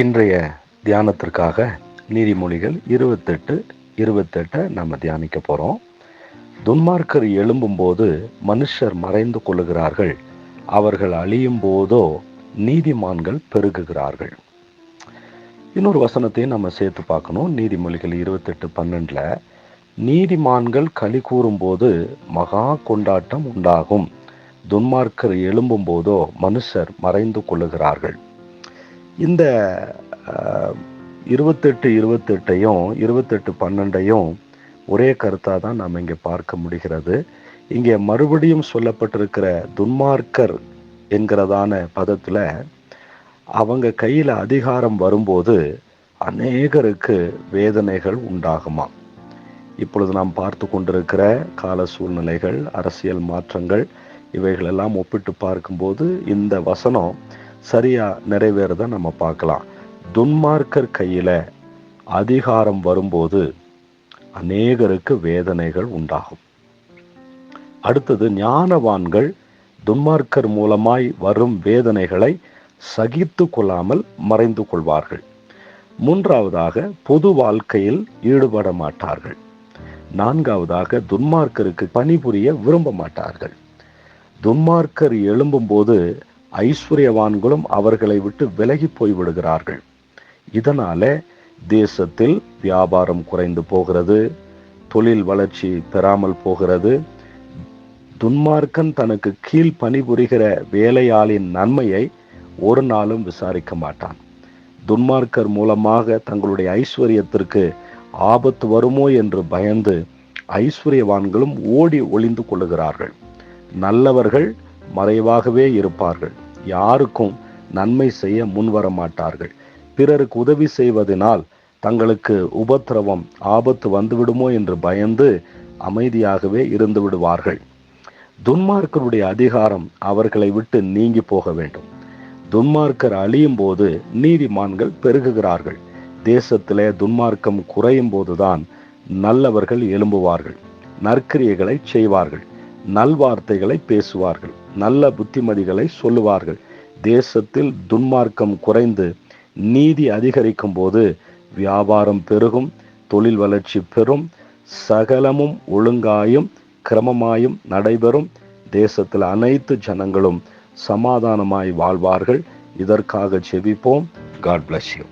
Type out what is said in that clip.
இன்றைய தியானத்திற்காக நீதிமொழிகள் இருபத்தெட்டு இருபத்தெட்டை நம்ம தியானிக்க போகிறோம் துன்மார்க்கர் எழும்பும்போது மனுஷர் மறைந்து கொள்ளுகிறார்கள். அவர்கள் அழியும் போதோ நீதிமான்கள் பெருகுகிறார்கள். இன்னொரு வசனத்தையும் நம்ம சேர்த்து பார்க்கணும். நீதிமொழிகள் இருபத்தெட்டு பன்னெண்டில் நீதிமான்கள் களி கூறும்போது மகா கொண்டாட்டம் உண்டாகும். துன்மார்க்கர் எழும்பும் போதோ மனுஷர் மறைந்து கொள்ளுகிறார்கள். இந்த இருபத்தெட்டு இருபத்தெட்டையும் இருபத்தெட்டு பன்னெண்டையும் ஒரே கருத்தாக தான் நாம் இங்கே பார்க்க முடிகிறது. இங்கே மறுபடியும் சொல்லப்பட்டிருக்கிற துன்மார்க்கர் என்கிறதான பதத்தில் அவங்க கையில் அதிகாரம் வரும்போது அநேகருக்கு வேதனைகள் உண்டாகுமா? இப்பொழுது நாம் பார்த்து கொண்டிருக்கிற கால சூழ்நிலைகள் அரசியல் மாற்றங்கள் இவைகளெல்லாம் ஒப்பிட்டு பார்க்கும்போது இந்த வசனம் சரியா நிறைவேறத நம்ம பார்க்கலாம். துன்மார்க்கர் கையில அதிகாரம் வரும்போது அநேகருக்கு வேதனைகள் உண்டாகும். அடுத்தது ஞானவான்கள் துன்மார்க்கர் மூலமாய் வரும் வேதனைகளை சகித்து கொள்ளாமல் மறைந்து கொள்வார்கள். மூன்றாவதாக பொது வாழ்க்கையில் ஈடுபட மாட்டார்கள். நான்காவதாக துன்மார்க்கருக்கு பணிபுரிய விரும்ப மாட்டார்கள். துன்மார்க்கர் எழும்பும்போது ஐஸ்வர்யவான்களும் அவர்களை விட்டு விலகி போய்விடுகிறார்கள். இதனால தேசத்தில் வியாபாரம் குறைந்து போகிறது தொழில் வளர்ச்சி பெறாமல் போகிறது. துன்மார்க்கன் தனக்கு கீழ் பணிபுரிகிற வேலையாளின் நன்மையை ஒரு நாளும் விசாரிக்க மாட்டான். துன்மார்க்கர் மூலமாக தங்களுடைய ஐஸ்வர்யத்திற்கு ஆபத்து வருமோ என்று பயந்து ஐஸ்வர்யவான்களும் ஓடி ஒளிந்து கொள்ளுகிறார்கள். நல்லவர்கள் மறைவாகவே இருப்பார்கள். யாருக்கும் நன்மை செய்ய முன்வர மாட்டார்கள் பிறருக்கு உதவி செய்வதனால் தங்களுக்கு உபத்திரவம் ஆபத்து வந்துவிடுமோ என்று பயந்து அமைதியாகவே இருந்து விடுவார்கள். துன்மார்க்கருடைய அதிகாரம் அவர்களை விட்டு நீங்கி போக வேண்டும். துன்மார்க்கர் அழியும் போது நீதிமான்கள் பெருகுகிறார்கள். தேசத்திலே துன்மார்க்கம் குறையும் போதுதான் நல்லவர்கள் எழும்புவார்கள். நற்கிரியைகளை செய்வார்கள். நல்வார்த்தைகளை பேசுவார்கள். நல்ல புத்திமதிகளை சொல்லுவார்கள். தேசத்தில் துன்மார்க்கம் குறைந்து நீதி அதிகரிக்கும் போது வியாபாரம் பெருகும் தொழில் வளர்ச்சி பெறும் சகலமும் ஒழுங்காயும் கிரமமாயும் நடைபெறும். தேசத்தில் அனைத்து ஜனங்களும் சமாதானமாய் வாழ்வார்கள். இதற்காக செபிப்போம் காட் பிளஸ் யூ